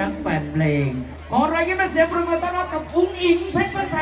รักแผ่นเพลงขอรายยิ้มและเสียงปรบมือต้อนรับกับอุ้งอิงเพชรประแส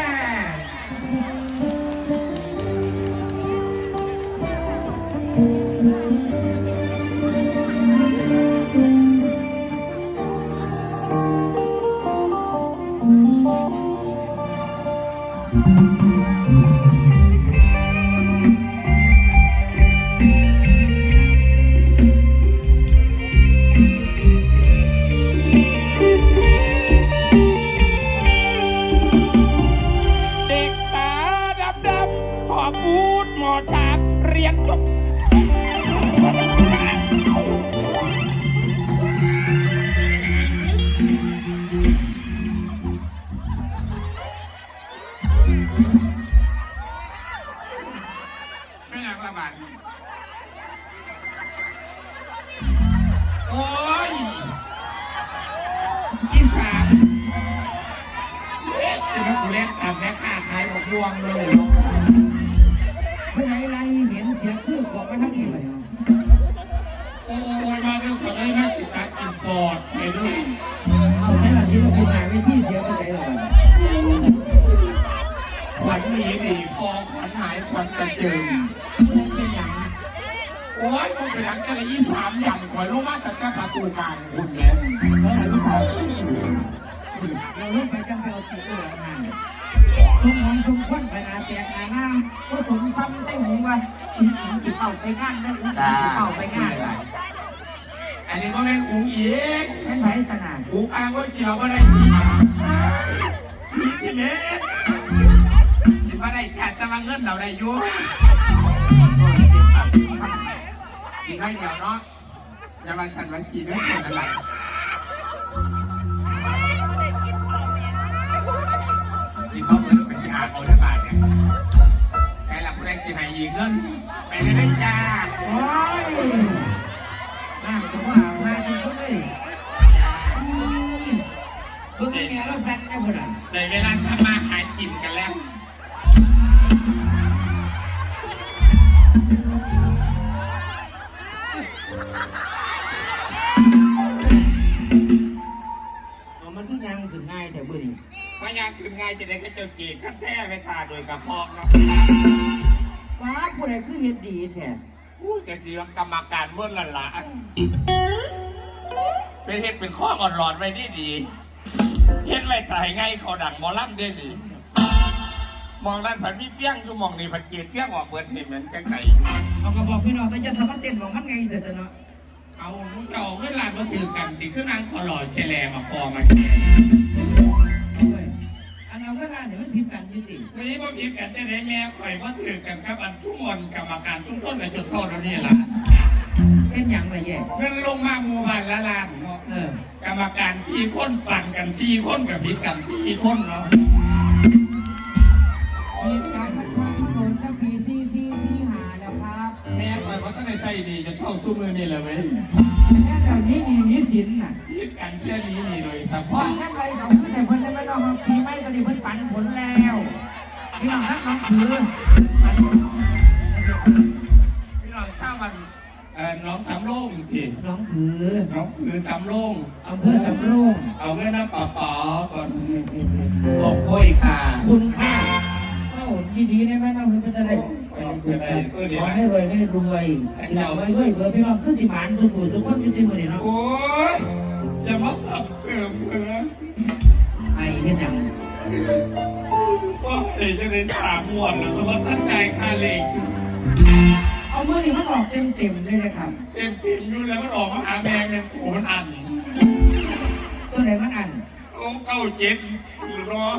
ยากระบาดโอ้ยอีสานเอ๊ะจะนักเล่นตับแม่ค้าขายบอกดวงเลยผู้ใดไรเห็นเสียงคือบอกกันทั้งนี้เลยโอ้ยมาเรื่องของเลยนะติดตากินปอดไปด้วยเอาใช้ละศิลปินหนาเวทีเสียงผู้ใดหรอกขวัญหนีดีฟองขวัญหายขวัญกระเจิง ยต้องไปหลังกระยี่สามอย่างขวัญลงมาจากกระประตูกลางคุณเนี่ยเขาไหนที่สามเราลงไปจังไปเอาติดตัวงานสมของสมควนไปนาแตกนาหน้าก็สมซ้ำใส่หูว่าอุ้งอิงสิเป่าไปงานได้อุ้งอิงสิเป่าไปงานอันนี้ก็เป็นอุ้งอิงเป็นไผ่สนานอุ้งอ่างก็เกี่ยวมาได้สีนี่ที่เนี้ยที่มาได้จัดตะวันเงินเราได้ยุ่อี กครั้งเดียวเนาะอย่ามาฉันมาฉีดเรื่องคนอะไรจิตพ่อมือเป็นสิอาเอาได้บาทเนี่ยใช้หลักผู้ใดสิหายอีกเงินไปเลยได้จ้าโอ้ยน่าจะว่ามาจนคนเลยเพิ่งแม่เราสั่นได้บ่ล่ะเลยเวลาทำมา งถึงง่ายแต่บื้อนี่พยางคืนง่ายจะได้ก็เจอเกีขั้นแท้ไปตาโดยกระเพาะเนาะว้าผู้ใดคือเฮ็ดดีแท้อุ้ยแกสีวังกรรมการเมื่อละละเป็นเฮ็ดเป็นข้ออ่อนหลอดไว้ดีดีเฮ็ดไว้ถ่ายไงเขาดังหมอลำได้ดีมองด้านผันมีเฟี้ยงอยู่มองนี่ผันเกียรเฟี้ยงออกเบิดเห็นเหมือนกันไก่เอาก็บอกพี่น้องแต่จะสามารถเต้นบอกมันไงเสร็จเนาะเอาลูกเจ้าขึ้นลานมาถือกันติขึ้นนางขอหล่อเชลมาคอมาโอ้ย อันเอาเวลาเนี่ยมันผิดกันจริงมีบ่มีกันจะได้แม่ข่อยมาถือกันครับอันทุ่มนกรรมการทุ่มต้นกับจุดโทษเรานี่ล่ะๆเป็นอย่างไรแย่เงินลงมาหมู่บ้านละลานเนาะเออกรรมการสี่คนปั่นกันสี่คนกับพิดกันสี่คนเนาะเหตุการณ์มันผ่านมาโดนตั้งปีซีซีซีหาแล้วครับ แม่ข่อยก็ต้องได้ใส่ดีจะเข้าสู้มือนี่แหละเว้ยแค่เดี๋ยวนี้นี่นี่สินน่ะพิดกันเพื่อนี้นี่เลยครับเพราะงั้นไรเขา ปีไม่เพิ่นปันผลแล้วพี่น้องทั้งน้องถือพี่น้องข้าวมันเอ่อน้องสำโรงพี่น้องถือน้องคือสำโรงอำเภอสำโรงเอาเงินน้ำปลาปอก่อนบอกค่อยค่ะคุณค่าเอ้าดีๆได้ไหมน้องเป็นอะไรไปดูกันได้ก็เดีขยวอให้รวยให้รวยเราไว้ด้วยเบอร์พี่น้องคือสิหมานสุขุสุขคนจริงๆวันนี้เนาะโอ้ยอย่ามาสับเกิมเลยนะไอ้เฮ็ดหยัง ว่าเอ๋จะได้สามหมวดแล้วแต่ว่าตั้งใจค่าเหล็กเอาเมื่อนี้มันออกเต็มๆเลยนะครับ เต็มติ่มอยู่แล้วมันออกมาหาแมงเนี่ยโอ้มันอันตัวไหนมันอันโอ้เก้าเจ็ดหรือเนาะ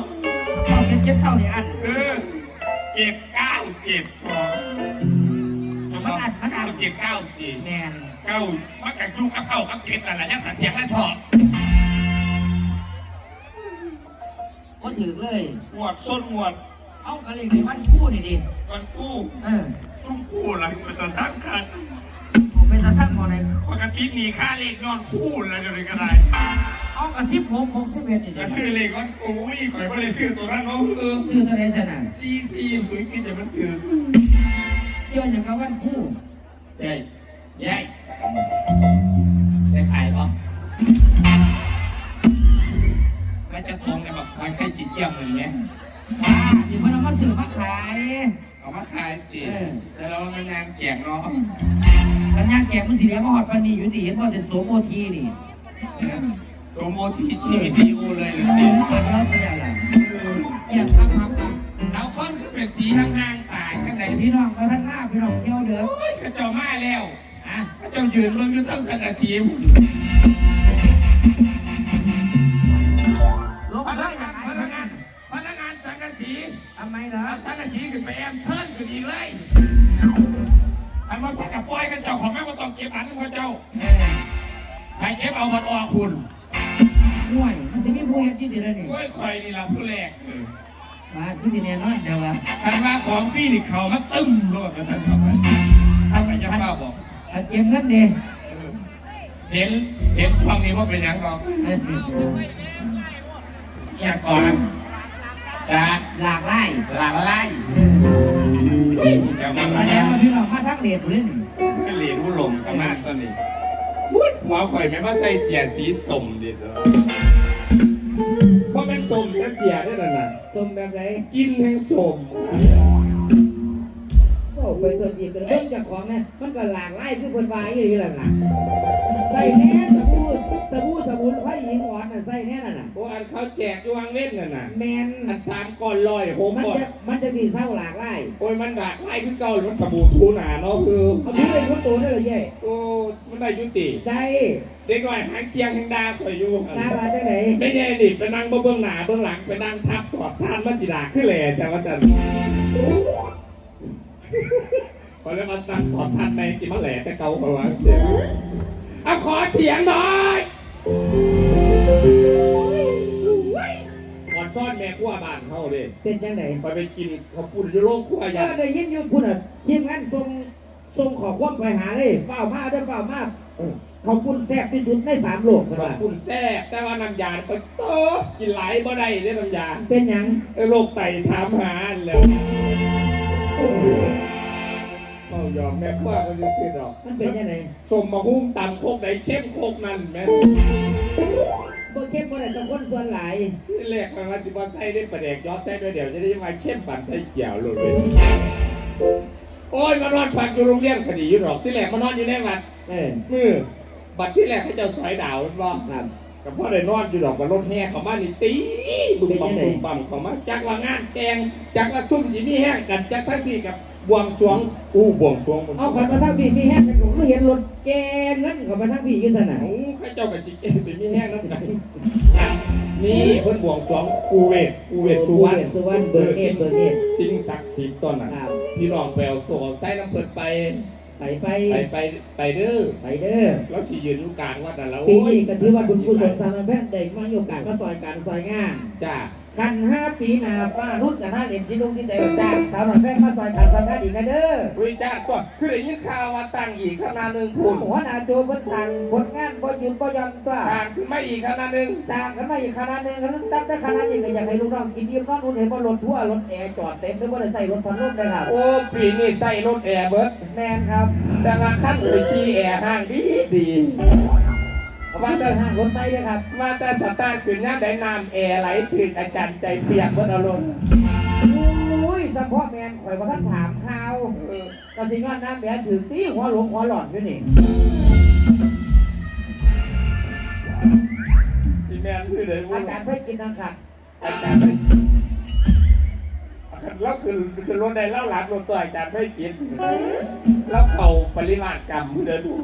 เอาเจ็ดเจ็ดเท่านี่อัน เออเจ็ดเก้าเจ็ดพอมันอันมันอัน เจ็ดเก้าเจ็ดแมนเก้ามันกับยูกับเก้ากับเจ็ดอะไรยังสัตว์เทียงและชอบ ก็ถือเลยหมวดส้นหมวดเอากระเลยในวันคู่นี่ดิมันกู้เออชุ่มกู้อะไรมันจะสร้างคันผมเป็นตาสร้างหมอไหนปกติมีค่าเลขนอนคู่อะไรเดี๋ยวนี้ก็ได้เอากระซิบหกหกสิบเอ็ดนี่ก็ดิซื้อเลขมันโอ้ยข่อยไม่ได้ซื้อตัวนั้นเนาะเออชื่อตัวไหนสนะซีซีสุยมีแต่มันถือเกี่ยวอย่างกับวันคู่ใหญ่ใหญ่ได้ขาย จะทงในแบบคอยไข่จีเจียมอย่างเงี้ยอ่าเดี๋ยวมันเอามาสื่อมาขายเอามาขายตีเออแต่เรามันนางแจกเนาะกันย่างแกงมันสีเหลืองมาหอดปานนีอยู่ที่เห็นว่าเป็นโสมโอทีนี่โสมโมทีชีวิตดีอูเลยหรือเปล่ามันเริ่มเป็นอะไรเกี่ยงข้ามพักกันเอาค้อนคือเป็นสีห่างๆตายกันไหนพี่พี่น้องมาท่านหน้าพี่น้องเที่ยวเด้อโอ้ยกระเจ้ามาแล้วอะกระเจ้ายืนลงอยู่ทั้งสังกะสี ทำไมเหรอเอาสังกะสีขึ้นไปแอมเทิร์นขึ้นอีกเลย อันมาสักกับปอยกันเจ้าของแม่มาต้องเก็บอันของเจ้าเออใครเก็บเอามันออกคุณห่วยมันสิมีผู้เฮ็ดที่ดีแล้วนี่โอ้ยคอยนี่ล่ะผู้แรกมาคือสิแน่นอนเดี๋ยวว่าคันว่าของฟรีนี่เขามาตึ้มโลดมาท่านทำไมทำไมจะเฝ้าบอกอันเก็บเงินดิเห็นเห็นช่องนี้ว่าเป็นหยังหรอกเอออยากก่อน จะหลากหลายหลังไล่เออจะมาแสไล่ดงว่าพี่น้องมาทักเลดเลยนี่ก็เหรียญผู้หลงกันมากตอนนี้พูดหัวข่อยแม่ว่าใส่เสียสีสมดิเด้อเพราะเป็นสมก็เสียได้แล้วนะสมแบบไหนกินแห่งสมก็ไปตัวจริงกันเรื่องจากของเนี่ยมันก็หลากหลายคือคนวายอย่างนี้แหละนะใส่แน่สบู่ สบู่สมุนไพรหญิงอ่อนน่ะใส่แน่น่ะน่ะเพราะอันเขาแจกอยู่วางเล่นน่ะนะแมนอันสามก้อนลอยหกมันก้อนจะมันจะมีเศร้าหลากหลายโอ้ยมันหลากไล่ขึ้นเก่าหรือมันสบู่ทูหนาเนาะคือเอาพี่ไปพุทโตได้เลยเย่โอ้มันได้ยุติ ได้เด็กน้อยหางเคียงแห่งดาข่อยอยู่หน้ามาจากไหนไม่ใช่ดิไปนั่งเบื้องหน้าเบื้องหลังไปนั่งทับสอดทานมันจีดาขึ้นเลยแต่ว่าจะพอแล้วมันนั่งสอดทานในกินมะแหล่แต่เกาเขาว่าเอาขอเสียงหน่อย ก่อนซ่อนแม่ขั้วบ้านเขาเลยเป็นจังไหนไปไปกินข้าวปุ้นอยู่โรงครัวเอยัอนได้ยินอยู่พุ่นอะทีมงานส่งส่งขอความไปหาเลยเฝ้ามาเด้อเฝ้ามาเออขอบคุณแซ่บที่สุดในสามโลกข้านะวปุ้นแซ่บแต่ว่าน้ำยาไปโตกินหลายบ่ได้เด้น้ำยาเป็นหยังเออโรคไตถามหาอันแล้ว เขายอมแม่ขั้วก็ยังคิดหรอกมันเป็นยังไงสมมาหุ้มตำโคกไหนเข้มโคกนั่นแม่บ่เข้มบ่ได้กับคนส่วนหลายที่แรกมันมาสิบอลไส้ได้ประเด็กยอดไส้ด้วยเดี๋ยวจะได้มาเข้มปั่นไส้เกี่ยวหลุดเลยโอ้ยมานอนพักอยู่โรงเรียนคดีอยู่หรอกที่แรกมานอนอยู่ในวัดเออมือบัดที่แรกเขาเจะสอยดาวมันบอกครับกับพ่อได้นอนอยู่ดอกกับรถแห่เขามานี่ตีบุ้มบั่มบุ้มบั่มเขามาจักว่างานแกงจักว่าซุ่มจีนี่แห้งกันจักทั้งที่กับบวงสรวงอู้บวงสรวงบนเอาคนมาทั้งพี่มีแห้งกันผมก็เห็นรถแกเงินเขามาทั้งพี่อยู่สนามโอ้ข้าเจ้ากับจิเอ็เป็นมีแห้งน้ำกันนี่เพิ่นบวงสรวงปูเวทปูเวทสุวรรณสุวรรณเบิร์เอเบิร์เอสิ่งศักดิ์สิทธิ์ตอนนั้นครับพี่น้องแปลวโซ่ใส่น้ำเปิดไปไปไปไปไปไปเด้อไปเด้อแล้วสิยืนอยู่กลางวัดนั่นแล้วปีโอ้ยนี้ก็ถือว่าบุญกุศลสารแพทย์ได้มาอยู่กลางก็ซอยการซอยงานจ้า คันห้าปีหนาฟ้ารุ่นกับห้าเอ็นที่ลุงที่แต่จ้างสาวหน่อยแพทย์มาซอยการซอยงานอีกนะเด้อคุยจ้าตัวคือได้ยินข่าวว่าตั้งอีกขนาดหนึ่งคุคุณณหัวหน้าโจเพิ่นสั่งผลงานบ่หยุดบ่หย่อนตัวต่างขึ้นมาอีกขนาดหนึ่งสั่งกันมาอีกคณะหนึงแล้วตั้งแต่คณะนี้ก็อยากให้ลูกน้องกินอิ่มนอนอุ่นเห็นว่ารถทั่วร์รถแอร์จอดเต็มหรือว่าได้ใส่รถพัดลมได้ครับโอ้ปีนี้ใส่รถแอร์เบิร์ดแมนครับแต่ว่าขั้นไปชี้แอร์ห้างดีดี ว่าจะห้างรถไปเลยครับมาแต่สตาร์ทขึ้นย่ามได้น้ำแอร์ไหลถึงอาจารย์ใจเปียกเบิดอารมณ์อุ้ยสะพอแมนข่อยว่าท่านถามข่าวเออกสิงานน้ำแดงถือตีหัวหลงหัวหลอนอยู่นี่สีแมนคือเลยอาการไปกินนะครับอาจารย์ไม่แล้วคือคือรถใดเล่าหลับรถตัวอาจารย์ไม่กินแล้วเขาปริมาตรกรรมเดินดู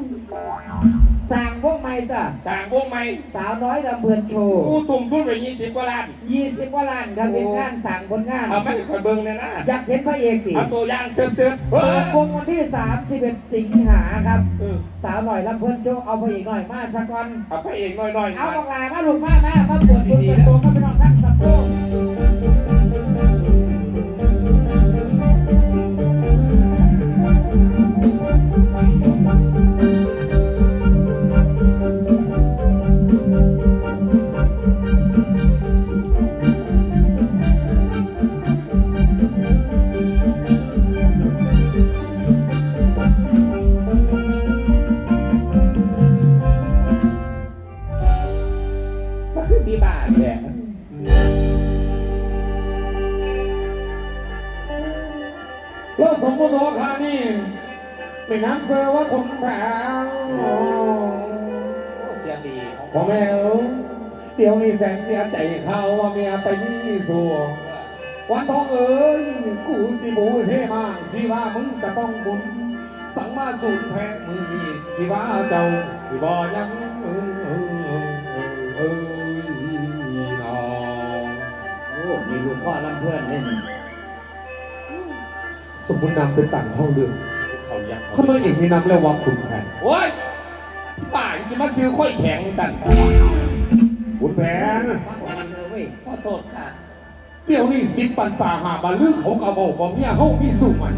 สั่งพวกใหม่จ้ะสร้างพวกไม่สาวน้อยลำเพลินโชว์กูตุ่มทุนไปยี่สิบกว่าล้านยี่สิบกว่าล้านทำเป็นงานสั่งผลงานเอาไม่คอยเบิ้งเลยนะอยากเห็นพระเอกดิเอาตัวอย่างเซิร์ฟเซิร์ฟเอเปิอดวงวันที่31สิงหาครับ เออสาวหน่อยลำเพลินโชว์เอาพระเอกหน่อยมาสักก่อนเอาไปเองหน่อยๆเอาบังลามาลูกมามามาเปิดตัวเปิดตัวมาเป็นน้ บุญ สังมาสูญแพ้มือนี้ชีว่าเจ้าสิบอยังเอ้ยเอ้ยเอ้ยน้องโอ้มีลูกพ่อลำเพื่อนเล่นสมมุตินำเป็นต่างท่องเรื่องเขายักทำไมเอกมีนำเรียกว่าขุนแผนโอ้ยป่าจะมาซื้อข้อยแข็งสั่นขุนแผนขอโทษค่ะเดี๋ยวนี้สิบปันสาหาบาลือเขากระบอกบอกเมียเขามีสุมัน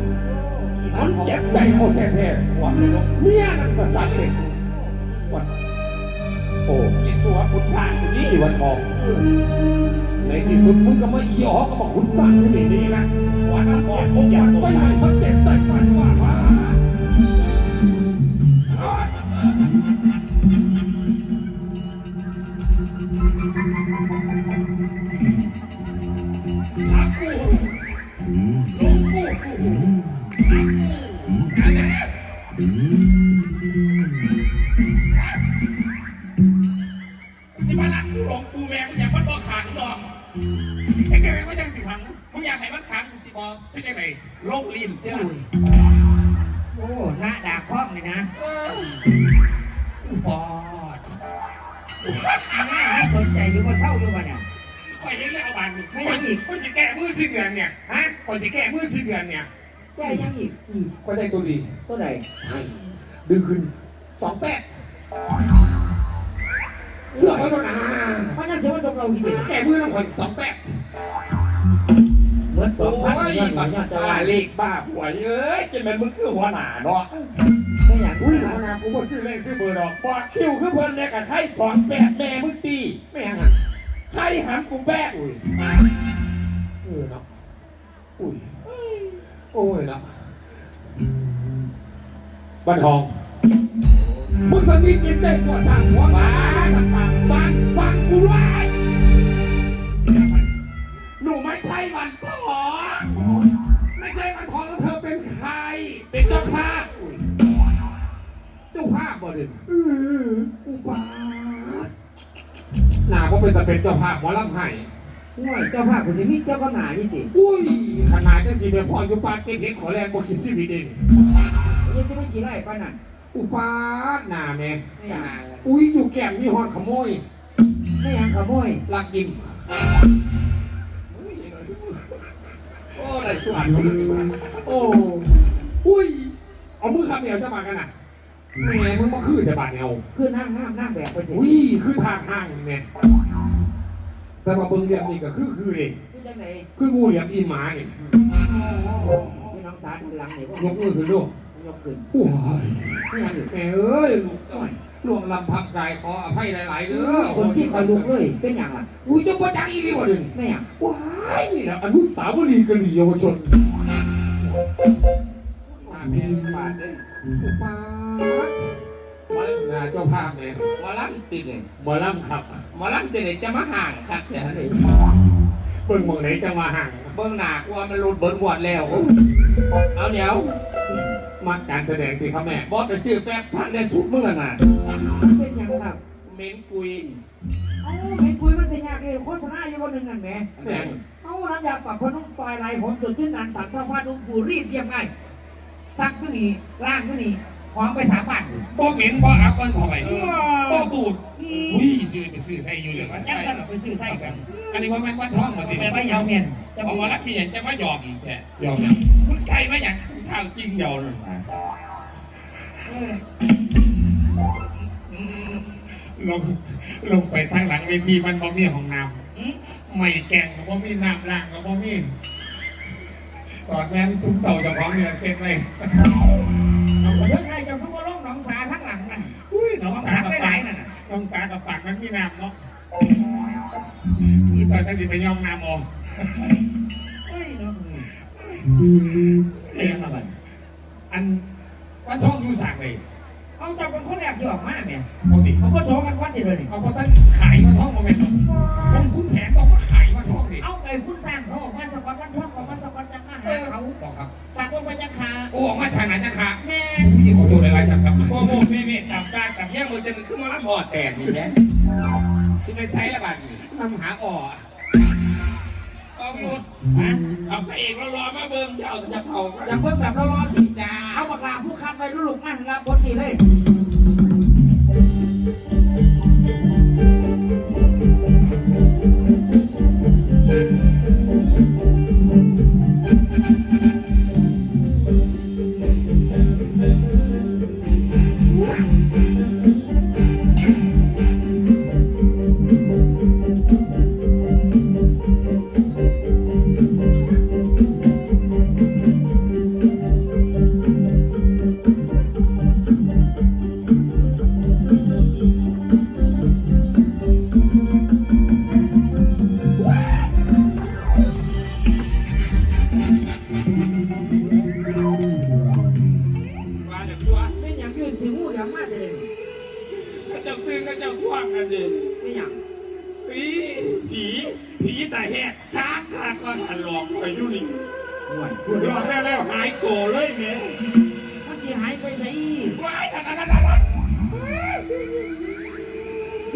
มันเจ็บใจเขาแท้ๆวันเมียนั่นก็สั่นเลยวันโอ้ยินสัวคุณสร้างอยู่นี่วันทองในที่สุดมึงก็มาอีอ๋อก็มาขุนสร้างที่นี่ดีนะวันนั้นก่อนผมอยากไฟไหม้มันเจ็บใจมันว่ามา นเดือนเนี่ยแย่ยังอีกก็ได้ตัวดี ตัวไหนดึงขึ้นสองแปดเสื้อเขาโดนอ่ามันยังเสียว่าตัวเราทีเดียวแกมือน้ำข่อยสองแปดเหมือนสโอ้องพันยเงินบัมันกยอดจะตาว่าเลขบ้าหวยเอ้ยจะเป็นมึงคือหัวหน้าเนาะไม่อยากอุ้อุ้ยยทำงานกูก็ซื้อเลขซื้อเบอร์ดอกบอกคิวคือเพิ่นเนี่ยกับใครสอนแปดแม่มึงตีไม่ยังอะใครหันกูแบกอุ้ยเออเนาะอุ้ย โอ้ยนะบันทองมึงจะมีกินได้สัวสั่งหัวมาสังต่างฟังฟังกูด้วยหนูไม่ใช่วันทองไม่ใช่วันทองแล้วเธอเป็นใคร เป็นเจ้าภาพเจ้าภาพบ่เด่นเอออุบาทหนาก็เป็นแต่เป็นเจ้าภาพหมอลำไห้ ห่วยเจ้าภาพคุณสิมีเจ้าก็หนายี่สิอุ้ยขนาดจะสิเป็นพ่ออยู่ปานเก็บเห็ดขอแรงบ่คิดชีวิตเองยังจะไม่ขี้ไล่ป้านั่นอุปาทหนาแม่ไม่อยากอุ้ยอยู่แก้มมีฮอนขโมยไม่อยากขโมยลักยิ้มโอ้ได้สวนโอ้อุ้ยเอามือคำเหนียวจะมากันน่ะแม่มึงมาคือจะบาดเงาคือนั่งห้ามนั่งแบบไปสิอุ้ยคือทางห้างแม่ แต่ว่าเบิ่งเหลี่ยมนี่ก็คือคือเลยคือจังไหนคืองูเหลี่ยมอีหมานี่พี่น้องสาวหันหลังนี่ว่ายกมือขึ้นลูกยกขึ้นโอ้ยไม่อยากอีกแม่เอ้ยลูกเอ้ยล่วงลำพับกายขออภัยหลาย ๆเด้อคนที่คอยลุกเลยเป็นอย่างไรอุ้ยเจ้าพ่อจังอีนี่บ่เดี๋ยวนี้ไม่อยากว้ายนี่แหละอนุสาวรีย์กะหรี่เยาวชนมาแม่บาทเด้อป้า ดมาหน้าเจ้าภาพเนี่ยหมอลำติดเนี่ยหมอลำครับหมอลำติดเนี่ยจะมาห่างครับเสียเลยเบิ่งหมองไหนจะมาห่างเบื้องหน้ากลัวมันหลุดเบิร์นหวดแล้วเอาเดี๋ยวมักการแสดงที่ครับแม่บอสไปซื้อแฟบสั่งได้สุดเมื่อน่ะเป็นอย่างครับเม้นกุยเอ้าเห็นคุยมันเสียยากเลยโฆษณาอยู่วันหนึ่งนั่นแหมแม่งเอ้าน้ำยาปรับพนุ่มไฟลายผมสดชื่นนันสันพระพานุ่มผูรีดเรียบง่ายซักก็นี่ล่างก็นี่ หอมไปสามบาทบ่เหม็นบ่อับกันถอยว้าบ่วตูดอุ้ยซื้อไปซื้อใส่อยู่เลยว่าจังสันไปซื้อไส้กัน อันนี้ว่าแม่นวันท้องมาติไปยาวเมียนจะจะบบออกกว่าว่ารักมีอย่างจะมายอมอีกแค่ยอมนะมึงใส่มาอย่างทางจริงเดียวเลยเออลงลงไปทางหลังเวทีมันบ่มีห้องน้ำไม่แกงก็บ่มีน้ำล้างก็บ่มีตอนแม่นทุ่มเต่าเจะพร้าขอมเนี่ยเสร็จเลย เรื่องอะไรจะคือว่าล่องหนองสาทั้งหลังน่ะอุ้ยหนองสากับปากหนองสากับปากมันมีน้ำเนาะมีตอนตั้งสิไปย่องน้ำออกเฮ้ยน้องเอ้ยเลี้ยงอะไรอันวันท้องอยู่สากเลยเอาจากคนคนแรกเยอะมากเนี่ยปกติเขาผสมกันวันที่เลยนี่เอาพอท่านขายวันท้องมาเป็นหรอผคุณแผนบอกว่าขายวันท้องเลยเอาไอ้คุณสร้างเขาออกมาสกอตวันท้องออกมาสกอตจังหาเขาบอกครับสักลไปจังขาโอ้ออกมาฉากไหนจังขา โหนี่นี่ตับการตับแย่งมือจะขึ้นมารับหอดแตกนี่แม่ที่ไปใช้ละบัดนำหาอ่อเอาหมดนะเอาไปเองเรารอมาเบิ่งจะเอาจะเผาอย่าเพิ่งแบบเรารอสิจ้าเอาปากลาผู้คันไปลูกหลุกนั่นละบนทีเลย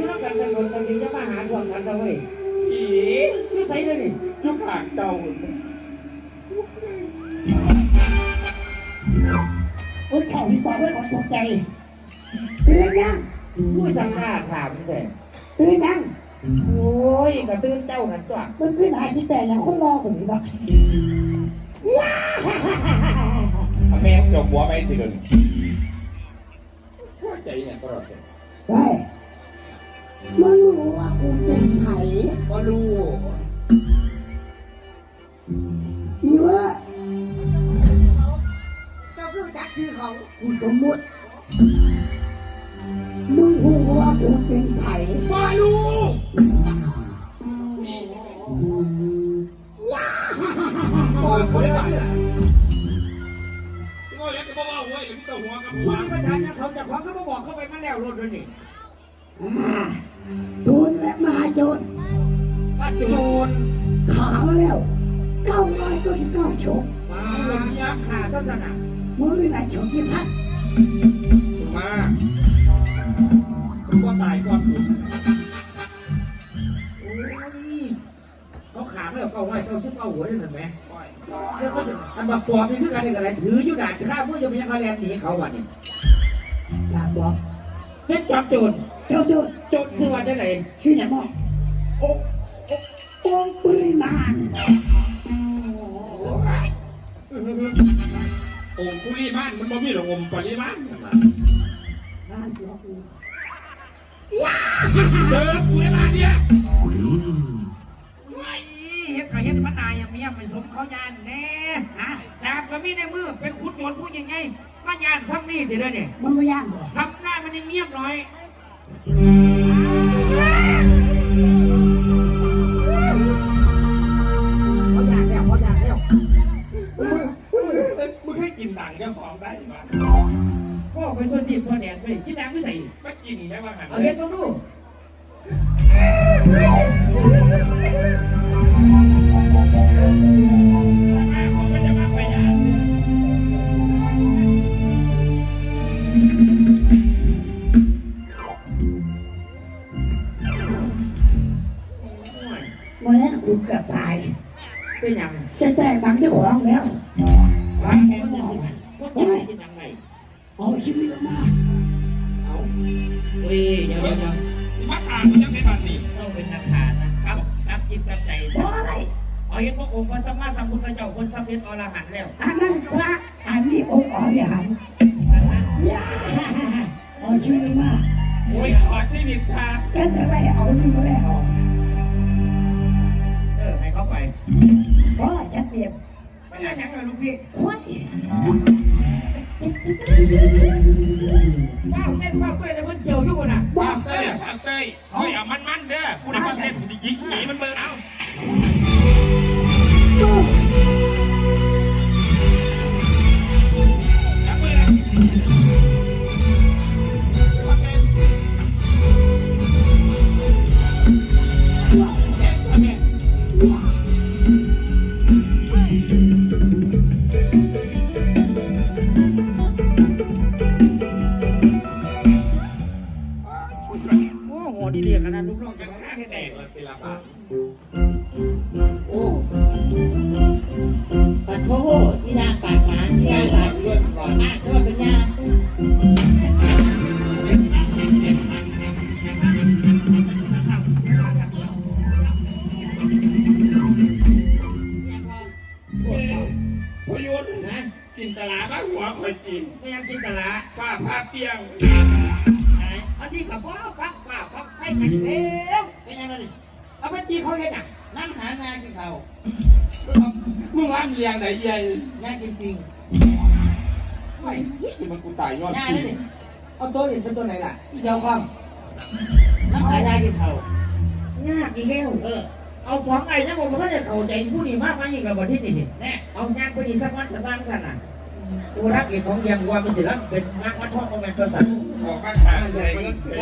ที่เรากันกันโดนนดีจะมาหาพวกกันเราเว้ยผีนี่ใส่เลยนี่ยุคขางเก่าโอ้ยเขาวที่บอกไว้ก่อนตกใจตื่นยังผู้สังฆาถามแต่ตื่นยังโอ้ยกระตื้นเจ้านั่นตัวมึงขึ้นหาคิดแต่ย่างคนรอคนนี้บ้างย่าแม่จบหัวไปทีเดียวว่าใจเนี่ยก็รอดไปมึ งรู้ว่ากูเป็นไผ่ก็รู้อีเวะเจ้าคือจักชื่อเขากูสมมุติมึงรู้ว่ากูเป็นไผ่มาลูกโอ้ยคนละเนี่ยก็ยังจะบอกว่าเว้ยพี่ตัวหัวกับผู้หัวที่ประธานนะเขาจะขอเขามาบอกเข้าไปมาแล้วรถด้วยนี่อ่า โดนและมหาโจรว่าโจรขามาแล้วเก้าร้อยตัวที่เก้าชกมายักษ์ขาต้นสนามมึงไม่ไหนชกที่พัดมาผมว่าตายก่อนกูโอ้ยเขาขาไม่เอาเก้าไว้เก้าชิบเก้าหัวได้หรือไหมเจ้าก็สิอันบักปอบนี่คือการอะไรถืออยู่ด่านข้าเพื่อจะมีคะแนนหนีเขาวันนี้อยากบอกเฮ็ดจับโจร เจ้าโจรโจรคือว่าจะไหนชื่ออย่างบอกโอ้องค์ปริมาณองค์กุลีมานมันบ่มีหรอกองค์ปริมาณงานตัวกูเดินกุลีมานเนี่ยยเฮ็ดก็เฮ็ดมันนายเมียไม่สมเขายานแน่ฮะดาบก็มีในมือเป็นขุนโจรผู้ยังไงมายานซ้ำนี่ทีเดียวนี่มันไม่ยากหรอกทำหน้ามันยังเงียบหน่อย เขาอยากแล้วเขาอยากแล้วมึงให้กินดังเจ้าของได้ไหมก็เป็นตัวจีบตัวแดดไปกินน้ำไม่ใส่ไม่กินไหมว่าหันเอาเฮ็ดมาดูของ กูเกือบตายเป็นยังจะแตกบังเจ้าของแล้ววางแผนยังไงก็จะกินยังไงเอาชีวิตออกมาเอาเฮ้ยเดี๋ยวเดี๋ยวเดี๋ยวมาขาดกูจะเป็นแบบนี้เจ้าเป็นนักขาซะกับกับจิตกับใจเพซะราะอะไรเอาเห็นพระองค์พระสัมมาสัมพุทธเจ้าคนสำเร็จอรหันต์แล้วอันนั้นพระอันนี้องค์อริหันต์ดังนั้นย่าเอาชีวิตออกมาโอ้ยขอชีวิตชากันจะไล่เอานี่มาแล้ว เออให้เขาไปเพราะชัดเจนไม่ได้ยังเลยลูกพี่โอ้ยเฝ้าเต้นเฝ้าเต้นแต่มันเฉียวอยู่บนน่ะบอกเต้ยทางเต้ยเฮ้ยเอามันมันเด้อกูได้มาเต้นกูจะยิงขี่มันเบิ่งเอาตู้จั ไปตีเขาเห็นอะน้ำหางานกินเขามึงรับเลี้ยงไหนเยัยงานกินปิงไม่ที่มันกูตายยอดงานนั่นนี่เอาตัวนี้เป็นตัวไหนล่ะที่เจ้าความน้ำหางานกินเขายากอีกแล้วเออเอาฟองไอ้ยังบอกว่าเนี่ยเข้าใจผู้นี้มากมาอีกกับบที่นี่นี่แน่เอางานไปดีสักวันสักวันสั่นน่ะ กูรักเอกของยังว่ามันสิรักเป็นนักวัดท่องก็เป็นตัวสัตว์ออกบ้านขายอะไรเงินเสีย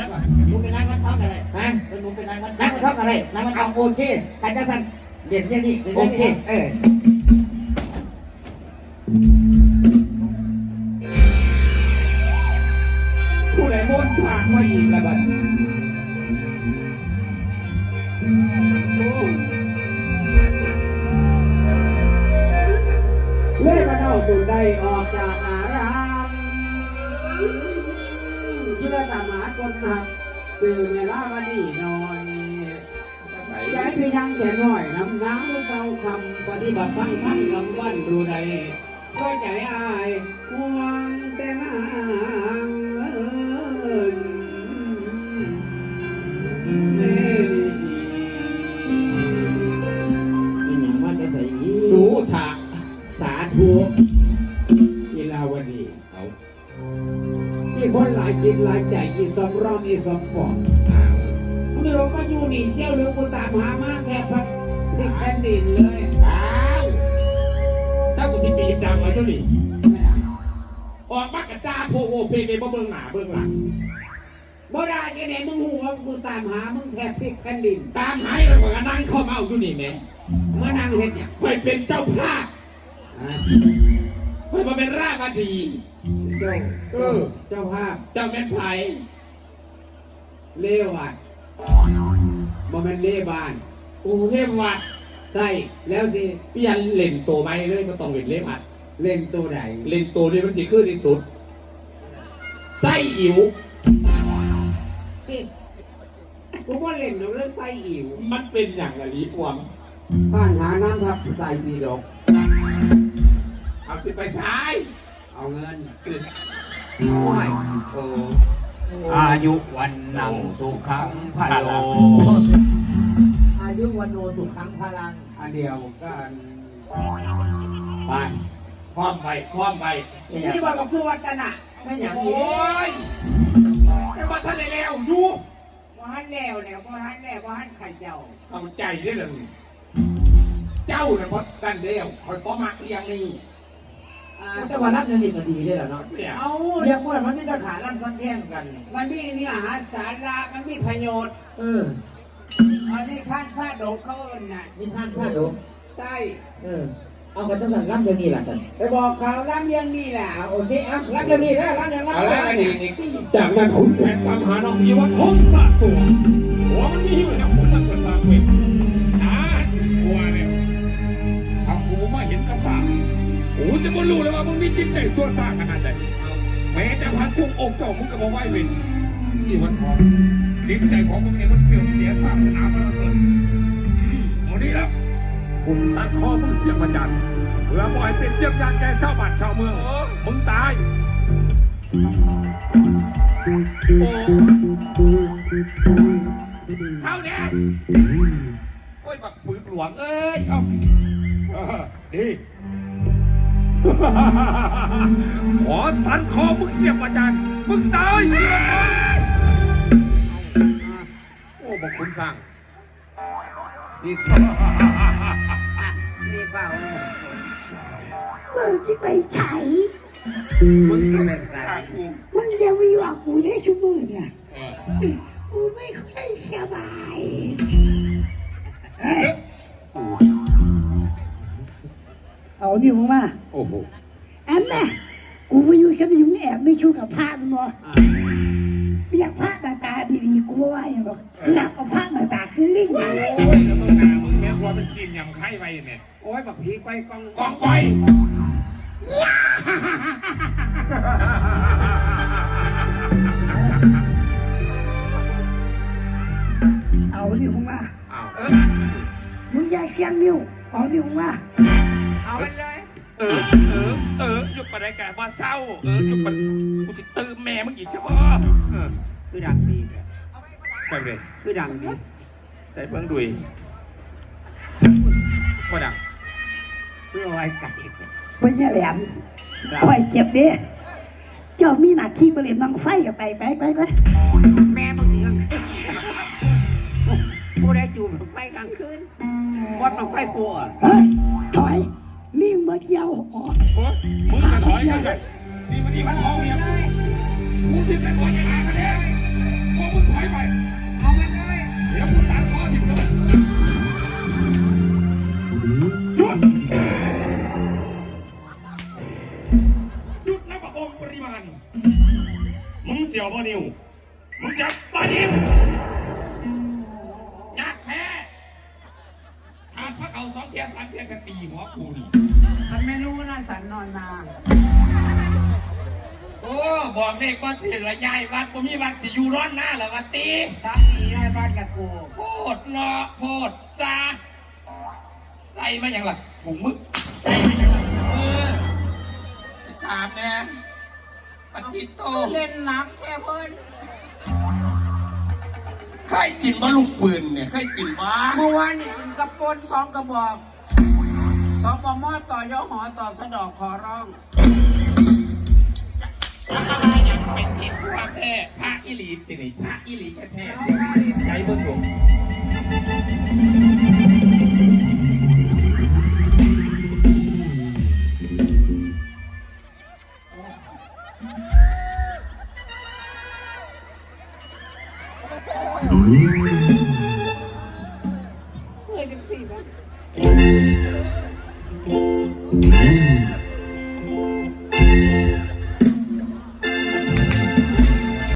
มึงเป็นนายวัดท้องอะไรฮะเป็นมึงเป็นนายวัดนักวัดท่องอะไรนักวัดท่องโอเคใครจะสั่นเด่นเนี่ยนี่โอเคเออผู้ใดม้วนผากมาอีกละบัด คุณได้ออกจากอารามเพื่อตามหาคนหักสื่อเวลาวดีนอนย้ายพี่ยังแก่น้อยนำน้ำลูกเศร้าคำปฏิบัติทั้งทั้งกำวันดูใดก็ใจอายห่วงแต่หา คนหลายกินหลายใจกินสมร้อนอีสมปอดอ้าวมึงลงมาอยู่นี่เที่ยวเรือกูตามหามาแค่พักที่แผ่นดินเลยอ้าวเจ้ากูสิปีบดังมาอยู่นี่ออกมากระตาโพโอเพไปบ่เบิ่งหน้าเบิ่งหลังบ่ได้แค่ไหนมึงหูว่ากูตามหามึงแค่พริกแผ่นดินตามหายแล้วก็นั่งเข้าเมาอยู่นี่แหม่เมื่อนั่งเห็นเนี่ยคอยเป็นเจ้าภาพอะคอยมาเป็นราชดี เจ้าเออเจ้าภาพเจ้าแม่นไผเลวัดบ่แม่นเลบ้านกูเทพวัดใช่แล้วสิเปลี่ยนเล่นตัวไหมเลยก็ต้องเล่นเล่มัด เล่นตัวไหนเล่นตัวนี้มันสิคือที่สุดไส้อิ๋วนี่กูว่าเล่นเรื่องไส้อิ๋วมันเป็นอย่างไรลีปวงผ่านหาน้ำครับใส่ปีดกเอาสิไปซ้าย เอาเงินโอ้ยโอ้อายุวันนังสุขังพะโลอายุวันโนสุขังพลังอันเดียวกันไปคล้อมไปคล้อมไปนี่บอกกับสุวัตนะไม่อย่างโอ้นี้ยแต่ว่าท่านได้แล้วอยู่ว่าฮันแล้วแล้วว่าฮันแล้วว่าฮันไข่เจ้าเข้าใจได้เลยเจ้าน่ะเพราะกันเดียวคอยป้อมักเรียงนี่ แต่ว่ารับเงินนี่ก็ดีเลยเหรอเนาะเนี่ยเอาเรียกว่ามันมีตะขาลั่นฟันแย่งกัน มันมีเนื้อหาสาระมันมีประโยชน์ เอออันนี้ท่านซาดกเขาเอิ้นน่ะนี่ท่านชาดกใช่เออเอาคนต้องสั่งรับเดี๋ยวนี้ล่ะสันไปบอกข่าวร่ำเรียงนี่แหละเอาโอเคอะรับเรื่องนี้แล้วรับเรื่องรับเอาเรื่ละองนี่นี้นี่จากนั้นคุณแผนตามหาน้องมีว่าท้องสะสวงหัวมันมีอยู่แล้ว จะไม่รู้เลยว่ามึงมีจิตใจสั่วซ่าขนาดไหนแม้แต่พระสุองค์เจ้ามึงก็บอกว่าเวทที่วันทองจิตใจของมึงเนี่ยมันเสื่อมเสียศาสนาซะเหลือเกินเอาดีแล้วกูจะตัดคอมึงเสียงมาจันเพื่อบ่อยเป็นเยี่ยมยานแก่ชาวบ้านชาวเมืองมึงตายโอ้เท่านี้โอ้ยแบบปุ๋ยหลวงเอ้ย เอาดี ขอตัดคอมึงเสียบอาจารย์มึงตายโอ้บอกคุณสั่งดีสินี่เปล่ามึงที่ไปใช้มึงจะเป็นสายมึงจะวิวากูได้ชั่วโมงเนี่ยเออกูไม่ค่อยสบาย เอานี่มึงมาโอ้โหอันน่ะกูไปอยู่กับมึงแอบไม่ชู้กับพระมึงเหรอเรียกพระตาตาดีๆกูว่าอย่างแบบหนักกว่าผ้าหน่อยตาคือลิงโอ้ยแล้วมึงหนามึงเนี่ยกลัวเป็นซีนยำไข่ไปเนี่ยโอ้ยบักผีไปกองกองไฟเอานิ้วมึงมาอ้าวมึงแยกเสียงนิ้วเอานิ้วมึงมา เอามันเลย เออ เออ เออหยุดปะได้กะว่าเศร้า เออหยุดปะกูสิตื่นแม่มึงอีกใช่ปะเออคือดังดีไปเลยคือดังดีใส่เบิ้งดุยบ่ดังเพื่อไว้ไก่เป็นยังแหลมคอยเจ็บดิเจ้ามีหน้าที่บริเวณนังไฟกับไปไปไปไปแม่บางทีก็ผู้ได้จูบไฟกลางคืนวัดบังไฟปัวเฮ้ยถอยลิง มาเกี่ยวออกโอ้ยมึงจะถอยกันเลยนี่มันนี่มันของเนี่ยกูสิเป็นคนยังไงกันเนี่ยพวกมึงถอยไปเอามันเลยเดี๋ยวกูตัดคอทิ้งเลยหยุดหยุดนะประองปริมาณมึงเสียวบ่นิวมึงเสียวบ่นิวอยากแพ้ขาดพระเขาสองเทียสามเทียกันตีหัวกูนี่มันไม่รู้นะ สันนอนนา โอ้บอกเลขว่าถึงละยายวัดผมมีวัดสิอยู่ร้อนหน้าละวัดตีสามปีได้บ้านกับกูโพดเนาะโพดจ้าใส่มาอย่างหลักถุงมึกใส่มาอย่างหลักเออถามนะปฏิโตเล่นน้ำแค่เพิ่นเคยกินบะลูกปืนเนี่ยเคยกินบ้าเมื่อวานนี่กินกระปนสองกระบอก สองปมอต่อยอหอต่อสะดอกขอร้องเป็นทิพย์ทั่วแท้พระอิลีตินิพระอิลีแท้ๆใจเบิ้งผมเฮ้ยจัง